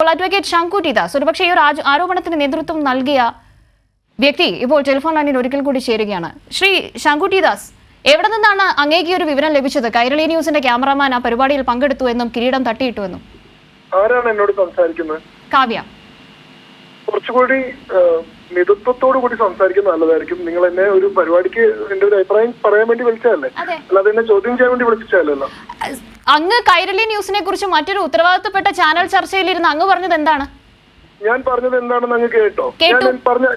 ഇപ്പോൾ അഡ്വക്കേറ്റ് ശങ്കുട്ടി ദാസ് ഒരുപക്ഷെ ഈ ഒരു ആരോപണത്തിന് നേതൃത്വം നൽകിയ വ്യക്തി ഇപ്പോൾ ടെലിഫോൺ ലൈനിൽ ഒരിക്കൽ കൂടി ചേരുകയാണ്. ശ്രീ ശങ്കുട്ടി ദാസ് എവിടെ നിന്നാണ് അങ്ങേക്ക് ഒരു വിവരം ലഭിച്ചത്? കൈരളി ന്യൂസിന്റെ ക്യാമറാമാൻ ആ പരിപാടിയിൽ പങ്കെടുത്തു എന്നും കിരീടം തട്ടിയിട്ടു എന്നും. ആരാണ് എന്നോട് സംസാരിക്കുന്നത്? കാവ്യ. കുറച്ചുകൂടി മിതത്വത്തോടു കൂടി സംസാരിക്കുന്നത് നല്ലതായിരിക്കും. നിങ്ങൾ എന്നെ ഒരു പരിപാടിക്ക് എന്റെ ഒരു അഭിപ്രായം പറയാൻ വേണ്ടി വിളിച്ചതല്ലേ? അല്ലാതെ എന്നെ ചോദ്യം ചെയ്യാൻ വേണ്ടി വിളിച്ചതല്ലല്ലോ അങ്ങ് കൈരളി ന്യൂസിനെ കുറിച്ച് മറ്റൊരു ഉത്തരവാദിത്തപ്പെട്ട ചാനൽ ചർച്ചയിലിരുന്ന് അങ്ങ് പറഞ്ഞത് എന്താണ്? ഞാൻ പറഞ്ഞത് എന്താണെന്ന് അങ്ങ് കേട്ടോ.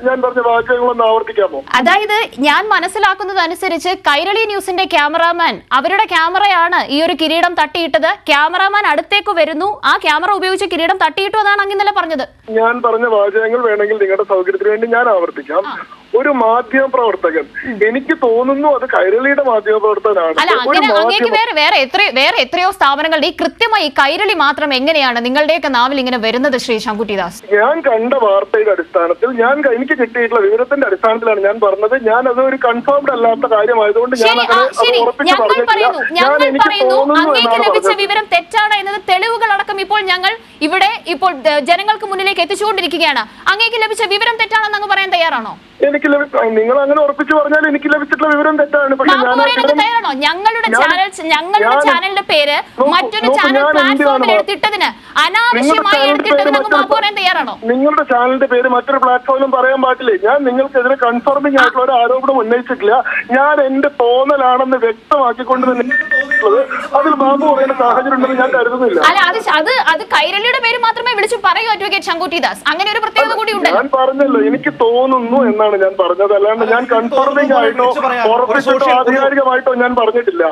ഞാൻ പറഞ്ഞ വാചകങ്ങളൊന്ന് ആവർത്തിക്കാമോ? അതായത് ഞാൻ മനസ്സിലാക്കുന്നത് അനുസരിച്ച് കൈരളി ന്യൂസിന്റെ ക്യാമറാമാൻ അവരുടെ ക്യാമറയാണ് ഈ ഒരു കിരീടം തട്ടിയിട്ടത്. ക്യാമറാമാൻ അടുത്തേക്ക് വരുന്നു. ആ ക്യാമറ ഉപയോഗിച്ച് കിരീടം തട്ടിയിട്ടു എന്നാണ് അങ്ങനെ പറഞ്ഞത്. ഞാൻ പറഞ്ഞ വാചകങ്ങൾ വേണമെങ്കിൽ നിങ്ങളുടെ സൗകര്യത്തിന് വേണ്ടി ഞാൻ ആവർത്തിക്കാം. ഒരു മാധ്യമ പ്രവർത്തകൻ എനിക്ക് തോന്നുന്നു അത് കൈരളിയുടെ മാധ്യമ പ്രവർത്തകനാണ് വേറെ വേറെ എത്ര വേറെ എത്രയോ സ്ഥാപനങ്ങളുടെ ഈ കൃത്യമായി കൈരളി മാത്രം എങ്ങനെയാണ് നിങ്ങളുടെയൊക്കെ നാവിൽ ഇങ്ങനെ വരുന്നത് ശ്രീ ശങ്കുട്ടിദാസ്? ഞാൻ കണ്ട വാർത്തയുടെ അടിസ്ഥാനത്തിൽ ഞാൻ എനിക്ക് കിട്ടിയിട്ടുള്ള വിവരത്തിന്റെ അടിസ്ഥാനത്തിലാണ് ഞാൻ പറഞ്ഞത്. ഞാൻ അത് ഒരു കൺഫേംഡ് അല്ലാത്ത കാര്യമായതുകൊണ്ട് ഞാൻ ഞങ്ങൾ പറയുന്നു. ഞങ്ങൾ പറയുന്നു. അങ്ങേക്ക് ലഭിച്ച വിവരം തെറ്റാണ് എന്നത് തെളിവുകൾ അടക്കം ഇപ്പോൾ ഞങ്ങൾ ഇവിടെ ഇപ്പോൾ ജനങ്ങൾക്ക് മുന്നിലേക്ക് എത്തിച്ചുകൊണ്ടിരിക്കുകയാണ്. അങ്ങേക്ക് ലഭിച്ച വിവരം തെറ്റാണെന്ന് അങ്ങ് പറയാൻ തയ്യാറാണോ? എനിക്ക് ലഭി- നിങ്ങൾ അങ്ങനെ ഉറപ്പിച്ചു പറഞ്ഞാൽ എനിക്ക് ലഭിച്ചിട്ടുള്ള വിവരം തെറ്റാണ്. പക്ഷെ ഞങ്ങളുടെ ചാനൽ ഞങ്ങളുടെ ചാനലിന്റെ പേര് മറ്റൊരു ചാനൽ പ്ലാറ്റ്ഫോമിൽ എടുത്തിട്ടതിന് നിങ്ങളുടെ അനാവശ്യമായി ചാനലിന്റെ എടുത്തിട്ടതിന് പേര് മാപ്പ് പറയാൻ തയ്യാറാണോ? നിങ്ങളുടെ ചാനലിന്റെ പേര് മറ്റൊരു പ്ലാറ്റ്ഫോമിലും പറയാൻ പാടില്ലേ? ഞാൻ നിങ്ങൾക്കെതിരെ കൺഫർമിംഗ് ആയിട്ടുള്ള ഒരു ആരോപണം ഉന്നയിച്ചിട്ടില്ല. ഞാൻ എന്റെ തോന്നലാണെന്ന് വ്യക്തമാക്കിക്കൊണ്ട് തന്നെ അതിൽ ബാബു പറയുന്ന സാഹചര്യം ഉണ്ടെന്ന് ഞാൻ കരുതുന്നില്ല. അല്ല അത് അത് അത് കൈരളിയുടെ പേര് മാത്രമേ വിളിച്ചു പറയൂ അഡ്വക്കേറ്റ് ശങ്കുട്ടിദാസ്. അങ്ങനെ ഒരു പ്രത്യേകത കൂടി ഉണ്ട് ഞാൻ പറഞ്ഞല്ലോ എനിക്ക് തോന്നുന്നു എന്നാണ് ഞാൻ പറഞ്ഞത് അല്ലാണ്ട് ഞാൻ കൺഫർമിംഗ് ആയിട്ടോ ഉറപ്പിച്ചിട്ടോ ആധികാരികമായിട്ടോ ഞാൻ പറഞ്ഞിട്ടില്ല.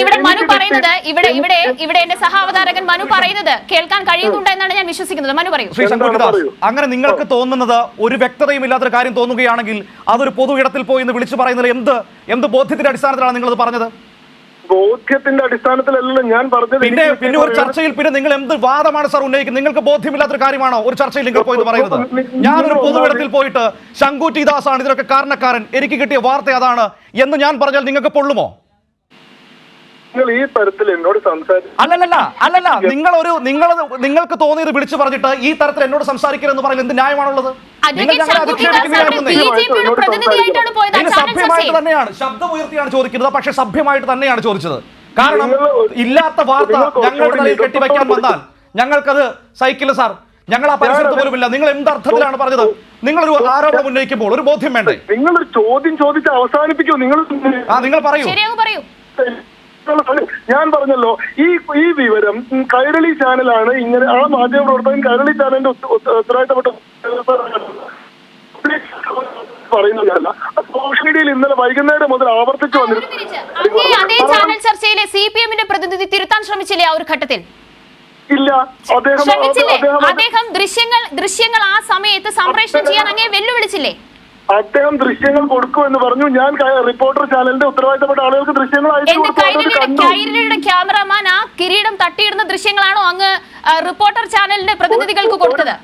ഇവിടെ മനു പറയുന്നത് ഇവിടെ ഇവിടെ ഇവിടെ എന്റെ സഹാവതാരകൻ മനു പറയുന്നത് കേൾക്കാൻ കഴിയുന്നുണ്ട് എന്നാണ് ഞാൻ വിശ്വസിക്കുന്നത്. മനു പറയൂ. ശ്രീ ശങ്കുട്ടിദാസ്. അങ്ങനെ നിങ്ങൾക്ക് തോന്നുന്നത് ഒരു വ്യക്തതയും ഇല്ലാത്തൊരു കാര്യം തോന്നുകയാണെങ്കിൽ അതൊരു പൊതു ഇടത്തിൽ പോയി എന്ന് വിളിച്ചു പറയുന്നത് എന്ത് എന്ത് ബോധ്യത്തിന്റെ അടിസ്ഥാനത്തിലാണ് നിങ്ങൾ അത് പറഞ്ഞത്? ബോധ്യത്തിന്റെ അടിസ്ഥാനത്തിലല്ലല്ലോ ഞാൻ പറഞ്ഞത്. പിന്നെ പിന്നെ ഒരു ചർച്ചയിൽ പിന്നെ നിങ്ങൾ എന്ത് വാദമാണ് സാർ ഉന്നയിക്കുന്നത്? നിങ്ങൾക്ക് ബോധ്യമില്ലാത്തൊരു കാര്യമാണോ ഒരു ചർച്ചയിൽ നിങ്ങൾ പോയി എന്ന് പറയുന്നത്? ഞാനൊരു പൊതുവിടത്തിൽ പോയിട്ട് ശങ്കുറ്റി ദാസ് ആണ് ഇതിനൊക്കെ കാരണക്കാരൻ. എനിക്ക് കിട്ടിയ വാർത്ത അതാണ് എന്ന് ഞാൻ പറഞ്ഞാൽ നിങ്ങൾക്ക് പൊള്ളുമോ? നിങ്ങൾ ഈ തരത്തിൽ എന്നോട് അല്ലല്ല അല്ലല്ല. നിങ്ങൾ ഒരു നിങ്ങൾ നിങ്ങൾക്ക് തോന്നിയത് വിളിച്ചു പറഞ്ഞിട്ട് ഈ തരത്തിൽ എന്നോട് സംസാരിക്കരുതെന്ന് പറയുന്നത് എന്ത് ന്യായമാണുള്ളത്? നിങ്ങൾ സഭ്യമായിട്ട് തന്നെയാണ്. ശബ്ദം ഉയർത്തിയാണ് ചോദിക്കുന്നത്. പക്ഷെ സഭ്യമായിട്ട് തന്നെയാണ് ചോദിച്ചത്. കാരണം ഇല്ലാത്ത വാർത്ത നിങ്ങൾ ഞങ്ങളുടെ തലയിൽ കെട്ടിവെക്കാൻ വന്നാൽ ഞങ്ങൾക്കത് സൈക്കിൾ സാർ ഞങ്ങൾ ആ പരിസരത്ത് പോലുമില്ല നിങ്ങൾ എന്ത് അർത്ഥത്തിലാണ് പറഞ്ഞത്? ഒരു ആരോപണം ഉന്നയിക്കുമ്പോൾ ഒരു ബോധ്യം വേണ്ടേ? നിങ്ങൾ ചോദ്യം ചോദിച്ച് അവസാനിപ്പിക്കൂ. നിങ്ങൾ ആ നിങ്ങൾ പറയൂ. പറയൂ. ഞാൻ പറഞ്ഞല്ലോ ഈ ഈ വിവരം കൈരളി ചാനലാണ് ഇങ്ങനെ ആ മാധ്യമ പ്രവർത്തകൻ കൈരളി ചാനലിന്റെ ഉത്ത- ഉത്ത- ഉത്തരവാദിത്തപ്പെട്ട പറയുന്നതല്ല. സോഷ്യൽ മീഡിയയിൽ ഇന്നലെ വൈകുന്നേരം മുതൽ ആവർത്തിച്ചു. അതേ ചാനൽ ചർച്ചയിലെ സി പി എമ്മിന്റെ പ്രതിനിധി തിരുത്താൻ ശ്രമിച്ചില്ലേ ആ ഒരു ഘട്ടത്തിൽ? ഇല്ല. അദ്ദേഹം അദ്ദേഹം ദൃശ്യങ്ങൾ ദൃശ്യങ്ങൾ ആ സമയത്ത് സംപ്രേഷണം ചെയ്യാൻ അങ്ങേ വെല്ലുവിളിച്ചില്ലേ? അദ്ദേഹം ദൃശ്യങ്ങൾ കൊടുക്കുമെന്ന് പറഞ്ഞു. ഞാൻ റിപ്പോർട്ടർ ചാനലിന്റെ ഉത്തരവാദിത്തപ്പെട്ട ആളുകൾക്ക് ദൃശ്യങ്ങൾ കൈരളിയുടെ ക്യാമറമാൻ ആ കിരീടം തട്ടിയിടുന്ന ദൃശ്യങ്ങളാണോ അങ്ങ് റിപ്പോർട്ടർ ചാനലിന്റെ പ്രതിനിധികൾക്ക് കൊടുത്തത്?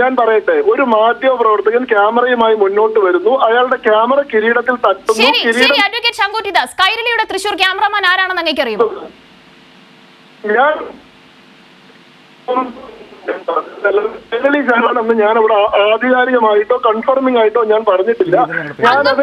ഞാൻ പറയട്ടെ. ഒരു മാധ്യമ പ്രവർത്തകൻ ക്യാമറയുമായി മുന്നോട്ട് വരുന്നു. അയാളുടെ ക്യാമറ കിരീടത്തിൽ തട്ടുന്നു. ശരി അഡ്വക്കേറ്റ് ശങ്കുട്ടിദാസ്. കൈരളിയുടെ തൃശൂർ ക്യാമറാമാൻ ആരാണെന്ന് അങ്ങേക്ക് അറിയുമോ ഞാൻ കൈരളി ചാനലാണെന്ന് ഞാൻ അവിടെ ആധികാരികമായിട്ടോ കൺഫർമിംഗ് ആയിട്ടോ ഞാൻ പറഞ്ഞിട്ടില്ല. ഞാനത്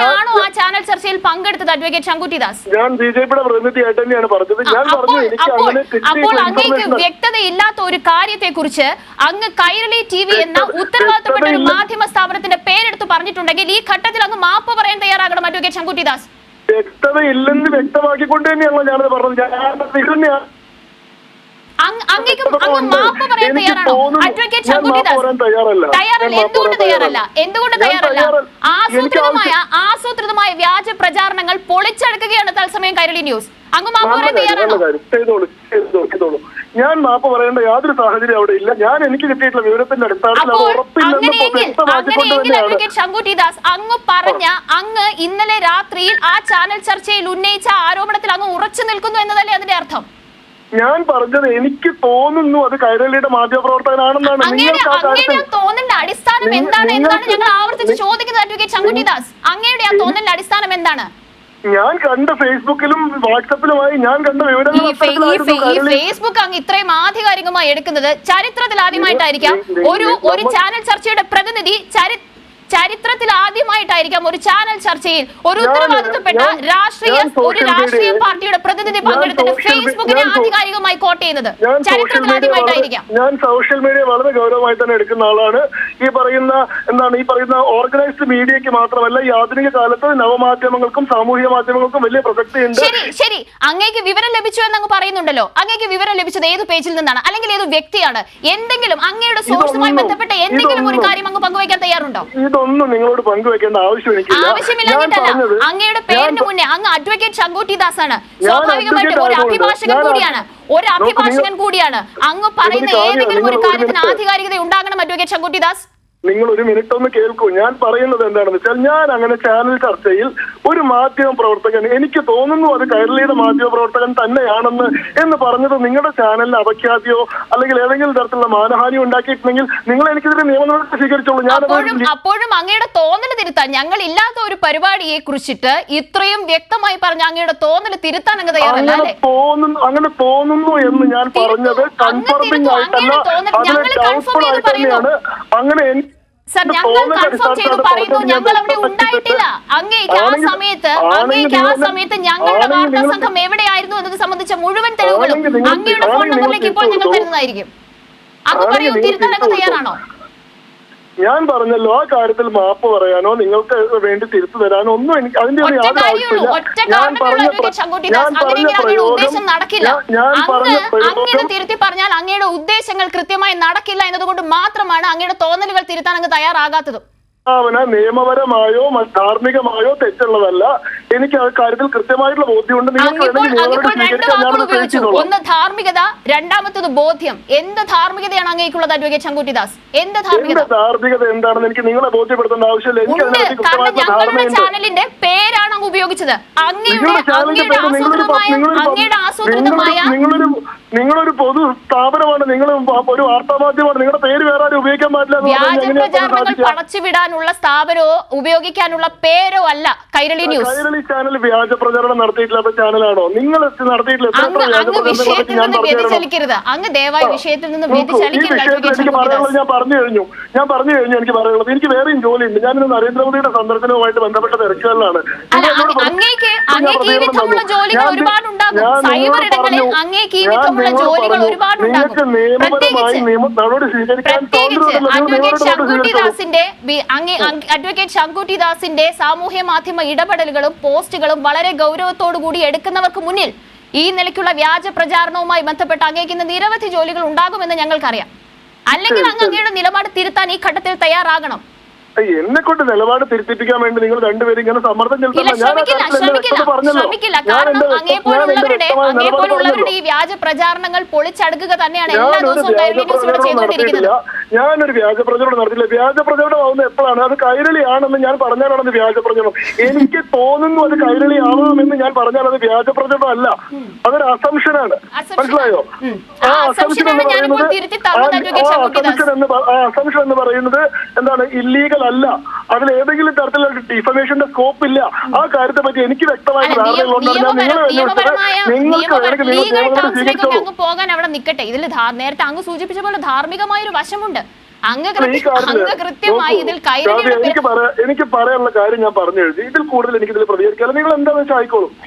ഞാൻ- ആ ചാനൽ ചർച്ചയിൽ പങ്കെടുത്തത് അഡ്വക്കേറ്റ് ശങ്കുട്ടിദാസ് ഞാൻ ബി ജെ പിയുടെ പ്രതിനിധിയായിട്ട് തന്നെയാണ് പറഞ്ഞത്. ഞാൻ പറഞ്ഞു എനിക്ക് അങ്ങനെ അപ്പോൾ അങ്ങേക്ക് വ്യക്തതയില്ലാത്ത ഒരു കാര്യത്തെ കുറിച്ച് അങ്ങ് കൈരളി ടി വി എന്ന ഉത്തരവാദിത്തപ്പെട്ട ഒരു മാധ്യമ സ്ഥാപനത്തിന്റെ പേരെടുത്ത് പറഞ്ഞിട്ടുണ്ടെങ്കിൽ ഈ ഘട്ടത്തിൽ അങ്ങ് മാപ്പ് പറയാൻ തയ്യാറാകണം അഡ്വക്കേറ്റ് ശങ്കുട്ടിദാസ് വ്യക്തതയില്ലെന്ന് വ്യക്തമാക്കിക്കൊണ്ട് തന്നെയാണല്ലോ ഞാനത് പറഞ്ഞത്. ഞാൻ ഇത് തന്നെയാ- അങ്ങ് അങ്ങേക്ക് വ്യക്തത അങ്ങ് ഉണ്ട്. മാപ്പ് പറയാൻ എനിക്ക് തയ്യാറാണോ? തോന്നുന്നു. അഡ്വക്കേറ്റ് ശങ്കുട്ടിദാസ് തയ്യാറല്ല. തയ്യാറല്ല. എന്തുകൊണ്ട് തയ്യാറല്ല. എന്തുകൊണ്ട്. ആസൂത്രിതമായ ആസൂത്രിതമായ വ്യാജ പ്രചാരണങ്ങൾ പൊളിച്ചെടുക്കുകയാണ് തത്സമയം കൈരളി ന്യൂസ്. അങ്ങ് മാപ്പ് പറയാൻ തയ്യാറാണോ? ഞാൻ മാപ്പ് പറയേണ്ട യാതൊരു സാഹചര്യം അവിടെ ഇല്ല. ഞാൻ എനിക്ക് കിട്ടിയിട്ടുള്ള വിവരത്തിന്റെ അടിസ്ഥാനത്തിൽ അങ്ങ് പറഞ്ഞ അങ്ങ് ഇന്നലെ രാത്രിയിൽ ആ ചാനൽ ചർച്ചയിൽ ഉന്നയിച്ച ആരോപണത്തിൽ അങ്ങ് ഉറച്ചു നിൽക്കുന്നു എന്നതല്ലേ അതിന്റെ അർത്ഥം? ഞാൻ പറഞ്ഞത് എനിക്ക് തോന്നുന്നു അത് കൈരളിയുടെ മാധ്യമപ്രവർത്തകനാണെന്നാണ്. നിങ്ങൾക്ക് ആ കാര്യത്തിൽ തോന്നലിന്റെ അടിസ്ഥാനം എന്താണ് എന്നാണ് ഞങ്ങൾ ആവർത്തിച്ച് നി- ചോദിക്കുന്നത് അഡ്വക്കേറ്റ് ശങ്കുട്ടിദാസ് അങ്ങയുടെ ആ തോന്നലിന്റെ അടിസ്ഥാനം എന്താണ്? ഞാൻ കണ്ട ഫേസ്ബുക്കിലും വാട്സപ്പിലുമായി ഞാൻ കണ്ട ഈ വിവരങ്ങൾ ഫെ- ഈ. ഫേസ്ബുക്ക് അങ്ങ് ഇത്രയും ആധികാരികമായി എടുക്കുന്നത് ചരിത്രത്തിൽ ആദ്യമായിട്ടായിരിക്കാം. ഒരു ഒരു ചാനൽ ചർച്ചയുടെ പ്രതിനിധി ചരി ചരിത്രത്തിൽ ആദ്യമായിട്ടായിരിക്കാം ഒരു ചാനൽ ചർച്ചയിൽ ഒരു ഉത്തരവാദിത്തപ്പെട്ട രാഷ്ട്രീയ ഒരു രാഷ്ട്രീയ പാർട്ടിയുടെ പ്രതിനിധി പങ്കെടുത്തിട്ട് ഫേസ്ബുക്കിനെ ആധികാരികമായി കോട്ട് ചെയ്യുന്നത് ചരിത്രത്തിൽ ആദ്യമായിട്ടായിരിക്കാം. ഞാൻ സോഷ്യൽ മീഡിയ വളരെ ഗൗരവമായി തന്നെ എടുക്കുന്ന ആളാണ്. ഈ പറയുന്ന എന്താണ് ഈ പറയുന്ന ഓർഗനൈസ്ഡ് മീഡിയക്ക് മാത്രമല്ല ഈ ആധുനിക കാലത്ത് നവമാധ്യമങ്ങൾക്കും സാമൂഹിക മാധ്യമങ്ങൾക്കും വലിയ പ്രസക്തിയുണ്ട്. ശരി ശരി. അങ്ങേക്ക് വിവരം ലഭിച്ചു എന്ന് അങ്ങ് പറയുന്നുണ്ടല്ലോ. അങ്ങേക്ക് വിവരം ലഭിച്ചത് ഏത് പേജിൽ നിന്നാണ്? അല്ലെങ്കിൽ ഏത് വ്യക്തിയാണ്? എന്തെങ്കിലും അങ്ങയുടെ സോഴ്സുമായി ബന്ധപ്പെട്ട എന്തെങ്കിലും ഒരു കാര്യം അങ്ങ് പങ്കുവയ്ക്കാൻ തയ്യാറുണ്ടോ? ഇതൊന്നും നിങ്ങളോട് പങ്കുവയ്ക്കേണ്ട ആവശ്യം എനിക്കില്ല ആവശ്യമില്ലാഞ്ഞിട്ടല്ല അങ്ങയുടെ പേരിന് മുന്നേ അങ്ങ് അഡ്വക്കേറ്റ് ശങ്കൂട്ടി ദാസ് ആണ് സ്വാഭാവികമായിട്ടും ഒരു അഭിഭാഷകൻ കൂടിയാണ്. ഒരു അഭിഭാഷകൻ കൂടിയാണ്. അങ്ങ് പറയുന്ന ഏതെങ്കിലും ഒരു കാര്യത്തിന് ആധികാരികത ഉണ്ടാകണം അഡ്വക്കേറ്റ് ശങ്കുട്ടി ദാസ് നിങ്ങൾ ഒരു മിനിറ്റ് ഒന്ന് കേൾക്കൂ. ഞാൻ പറയുന്നത് എന്താണെന്ന് വെച്ചാൽ ഞാൻ അങ്ങനെ ചാനൽ ചർച്ചയിൽ ഒരു മാധ്യമ പ്രവർത്തകൻ എനിക്ക് തോന്നുന്നു അത് കൈരളിയുടെ മാധ്യമ പ്രവർത്തകൻ തന്നെയാണെന്ന് എന്ന് പറഞ്ഞത് നിങ്ങളുടെ ചാനലിന് അപഖ്യാതിയോ അല്ലെങ്കിൽ ഏതെങ്കിലും തരത്തിലുള്ള മാനഹാനി ഉണ്ടാക്കിയിട്ടുണ്ടെങ്കിൽ നിങ്ങൾ എനിക്കെതിരെ നിയമനടപടി സ്വീകരിച്ചോളൂ. ഞാൻ അപ്പോഴും അങ്ങയുടെ തോന്നൽ തിരുത്താൻ ഞങ്ങൾ ഇല്ലാത്ത ഒരു പരിപാടിയെ കുറിച്ചിട്ട് ഇത്രയും വ്യക്തമായി പറഞ്ഞ അങ്ങയുടെ തോന്നൽ തിരുത്താൻ അങ്ങ് തയ്യാറല്ല അങ്ങനെ തോന്നുന്നു അങ്ങനെ തോന്നുന്നു എന്ന് ഞാൻ പറഞ്ഞത് കൺഫർമിംഗ് ആയിട്ടല്ല. അതിന് ഡൗട്ട്ഫുൾ ആയിട്ട് തന്നെയാണ് അങ്ങനെ സർ ഞങ്ങൾ കൺഫേം ചെയ്ത് പറയുന്നു ഞങ്ങൾ അവിടെ ഉണ്ടായിട്ടില്ല. അങ്ങേക്ക് ആ സമയത്ത് അങ്ങേക്ക് ആ സമയത്ത് ഞങ്ങളുടെ വാർത്താ സംഘം എവിടെയായിരുന്നു എന്നത് സംബന്ധിച്ച മുഴുവൻ തെളിവുകളും അങ്ങയുടെ ഫോൺ നമ്പറിലേക്ക് ഇപ്പോൾ ഞങ്ങൾ തരുന്നതായിരിക്കും. അങ്ങ് ആണെങ്കിൽ പറയൂ തിരിച്ചു തയ്യാറാണോ? ഞാൻ പറഞ്ഞല്ലോ ആ കാര്യത്തിൽ മാപ്പ് പറയാനോ നിങ്ങൾക്ക് വേണ്ടി തിരുത്തു തരാനോ ഒന്നും എനിക്ക് അതിന്റെ ഒന്നും ഒറ്റ യാതൊരു ആവശ്യമില്ല. ഞാൻ പറഞ്ഞ ഞാൻ പറഞ്ഞ പ്രയോഗം ഞാൻ പറഞ്ഞ പ്രയോഗം തിരുത്തി പറഞ്ഞാൽ അങ്ങയുടെ ഉദ്ദേശങ്ങൾ കൃത്യമായി നടക്കില്ല എന്നതുകൊണ്ട് മാത്രമാണ് അങ്ങയുടെ തോന്നലുകൾ തിരുത്താൻ അങ്ങ് തയ്യാറാകാത്തതും. പ്രസ്താവന നിയമപരമായോ ധാർമ്മികമായോ തെറ്റുള്ളതല്ല. എനിക്ക് ആ കാര്യത്തിൽ കൃത്യമായിട്ടുള്ള ബോധ്യമുണ്ട്. നിങ്ങൾക്ക് ഒന്ന് ധാർമ്മികത രണ്ടാമത്തത് ബോധ്യം. എന്ത് ധാർമ്മികതയാണ് അങ്ങേക്കുള്ളത് അഡ്വക്കേറ്റ് ശങ്കുട്ടിദാസ്? എന്ത് ധാർമ്മികത? ധാർമ്മികത എന്താണെന്ന് എനിക്ക് നിങ്ങളെ ബോധ്യപ്പെടുത്തേണ്ട ആവശ്യമില്ല. എനിക്ക് ഞങ്ങളുടെ ചാനലിന്റെ പേരാണ് അങ്ങ് ഉപയോഗിച്ചത്. അങ്ങയുടെ അങ്ങയുടെ ആസൂത്രിതമായ നിങ്ങളൊരു പൊതു സ്ഥാപനമാണ് നിങ്ങൾ ഒരു വാർത്താ മാധ്യമമാണ് നിങ്ങളുടെ പേര് വേറെ ആരും ഉപയോഗിക്കാൻ പാടില്ല വ്യാജ പ്രചാരണങ്ങൾ? പടച്ചുവിടാനുള്ള സ്ഥാപനമോ ഉപയോഗിക്കാനുള്ള പേരോ അല്ല കൈരളി ന്യൂസ്. കൈരളി ചാനൽ വ്യാജ പ്രചരണം നടത്തിയിട്ടില്ലാത്ത ചാനലാണോ നിങ്ങൾ നടത്തിയിട്ടില്ല അങ്ങ് വിഷയത്തിൽ നിന്ന് വ്യതിചലിക്കരുത്. അങ്ങ് ദയവായി വിഷയത്തിൽ നിന്ന് എനിക്ക് പറയാനുള്ളത് ഞാൻ പറഞ്ഞു കഴിഞ്ഞു. ഞാൻ പറഞ്ഞു കഴിഞ്ഞു എനിക്ക് പറയാനുള്ളത്. എനിക്ക് വേറെയും ജോലിയുണ്ട്. ഞാൻ ഇന്ന് നരേന്ദ്രമോദിയുടെ സന്ദർശനവുമായിട്ട് ബന്ധപ്പെട്ട തിരക്കുകളിലാണ്. അങ്ങേക്ക് അങ്ങേക്ക് ഈ വിധമുള്ള ജോലികൾ ഒരുപാടുണ്ടാകും സൈബർ ഇടങ്ങളിൽ. അങ്ങേക്ക് ഈ വിധമുള്ള നിങ്ങളോട് ജോലികൾ. ഒരുപാടുണ്ടാകും. പ്രത്യേകിച്ച് പ്രത്യേകിച്ച് അഡ്വക്കേറ്റ് നിയമപരമായിട്ട് ശങ്കുട്ടി ദാസിന്റെ അങ്ങേ- അഡ്വക്കേറ്റ് ശങ്കുട്ടിദാസിന്റെ സാമൂഹ്യ മാധ്യമ ഇടപെടലുകളും പോസ്റ്റുകളും വളരെ ഗൗരവത്തോടു കൂടി എടുക്കുന്നവർക്ക് മുന്നിൽ ഈ നിലയ്ക്കുള്ള വ്യാജ പ്രചാരണവുമായി ബന്ധപ്പെട്ട് അങ്ങേക്കുന്ന നിരവധി ജോലികൾ ഉണ്ടാകുമെന്ന് ഞങ്ങൾക്കറിയാം. അല്ലെങ്കിൽ അങ്ങ് അങ്ങയുടെ നിലപാട് തിരുത്താൻ ഈ ഘട്ടത്തിൽ തയ്യാറാകണം. എന്നെ കൊണ്ട് നിലപാട് തിരുത്തിപ്പിക്കാൻ വേണ്ടി നിങ്ങൾ രണ്ടുപേരും ഇങ്ങനെ സമ്മർദ്ദം ചെലുത്തുന്നില്ല വ്യാജ പ്രചാരണങ്ങൾ പൊളിച്ചടുക്കുക തന്നെയാണ് എല്ലാ ദിവസവും ചെയ്തുകൊണ്ടിരിക്കുന്നത് ഞാനൊരു വ്യാജ പ്രചരണം നടത്തില്ല വ്യാജ പ്രചരണം ആവുന്ന എപ്പോഴാണ്? അത് കൈരളി ആണെന്ന് ഞാൻ പറഞ്ഞാലാണ് അത് വ്യാജ പ്രചരണം. എനിക്ക് തോന്നുന്നു അത് കൈരളി ആവാമെന്ന് ഞാൻ പറഞ്ഞാൽ അത് വ്യാജ പ്രചരണം അല്ല. അതൊരു അസംഷനാണ് മനസ്സിലായോ. ആ. അസംഷൻ എന്ന് പ- ആ അസംഷൻ എന്ന് പറയുന്നത് എന്താണ്? ഇല്ലീഗൽ അല്ല. അതിൽ ഏതെങ്കിലും തരത്തിലുള്ള ഡിഫമേഷന്റെ സ്കോപ്പ് ഇല്ല. ആ കാര്യത്തെ പറ്റി എനിക്ക് വ്യക്തമായ ധാരണകളുണ്ടാണ് ഞാൻ നിങ്ങളെ നിങ്ങൾക്ക് വേണമെങ്കിൽ നിങ്ങൾ ലീഗൽ നിയമപരം സ്വീകരിച്ചോളൂ. പോകാൻ അവിടെ നിൽക്കട്ടെ ഇതിൽ നേരത്തെ അങ്ങ് സൂചിപ്പിച്ച പോലെ ധാർമ്മികമായ ഒരു വശമുണ്ട്. എനിക്ക് പറയാനുള്ള കാര്യം ഞാൻ പറഞ്ഞു എഴുതി ഇതിൽ കൂടുതൽ എനിക്ക് ഇതിൽ പ്രതികരിക്കാൻ നിങ്ങൾ എന്താണെന്ന് വെച്ചാൽ ആയിക്കോളും.